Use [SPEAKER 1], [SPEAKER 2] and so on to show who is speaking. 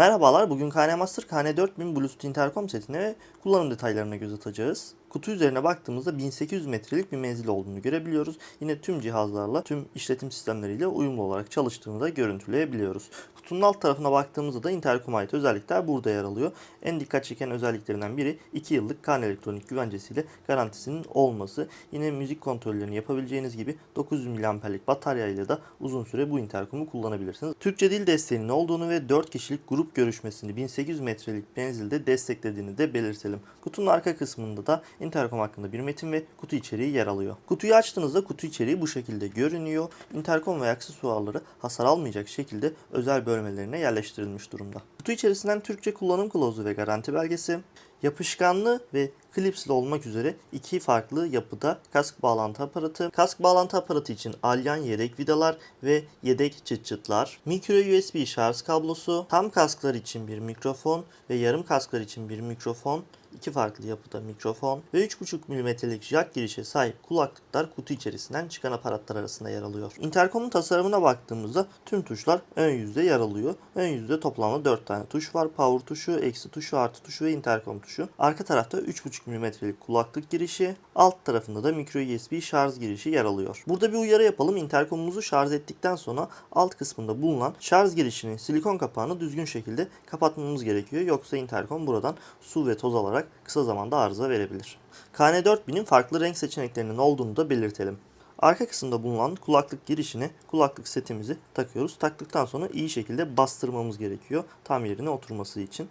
[SPEAKER 1] Merhabalar, bugün KN Master KN4000 Bluetooth Intercom setine ve kullanım detaylarına göz atacağız. Kutu üzerine baktığımızda 1800 metrelik bir menzil olduğunu görebiliyoruz. Yine tüm cihazlarla, tüm işletim sistemleriyle uyumlu olarak çalıştığını da görüntüleyebiliyoruz. Kutunun alt tarafına baktığımızda da intercom'a ait özellikler burada yer alıyor. En dikkat çeken özelliklerinden biri 2 yıllık KN elektronik güvencesiyle garantisinin olması. Yine müzik kontrollerini yapabileceğiniz gibi 900 mAh'lik batarya ile de uzun süre bu intercom'u kullanabilirsiniz. Türkçe dil desteğinin olduğunu ve 4 kişilik grup görüşmesini 1800 metrelik menzilde desteklediğini de belirtelim. Kutunun arka kısmında da intercom hakkında bir metin ve kutu içeriği yer alıyor. Kutuyu açtığınızda kutu içeriği bu şekilde görünüyor. Intercom ve aksesuarları hasar almayacak şekilde özel bölmelerine yerleştirilmiş durumda. Kutu içerisinden Türkçe kullanım kılavuzu ve garanti belgesi, yapışkanlı ve klipsli olmak üzere iki farklı yapıda kask bağlantı aparatı, kask bağlantı aparatı için alyan yedek vidalar ve yedek çıt çıtlar, micro USB şarj kablosu, tam kasklar için bir mikrofon ve yarım kasklar için bir mikrofon, iki farklı yapıda mikrofon ve 3.5 mm'lik jack girişe sahip kulaklıklar kutu içerisinden çıkan aparatlar arasında yer alıyor. Intercom'un tasarımına baktığımızda tüm tuşlar ön yüzde yer alıyor. Ön yüzde toplamda 4 tane tuş var. Power tuşu, eksi tuşu, artı tuşu ve intercom tuşu. Arka tarafta 3.5 mm'lik kulaklık girişi, alt tarafında da micro USB şarj girişi yer alıyor. Burada bir uyarı yapalım. Intercom'umuzu şarj ettikten sonra alt kısmında bulunan şarj girişinin silikon kapağını düzgün şekilde kapatmamız gerekiyor. Yoksa intercom buradan su ve toz alarak kısa zamanda arıza verebilir. KN4000'in farklı renk seçeneklerinin olduğunu da belirtelim. Arka kısımda bulunan kulaklık girişine kulaklık setimizi takıyoruz. Taktıktan sonra iyi şekilde bastırmamız gerekiyor tam yerine oturması için.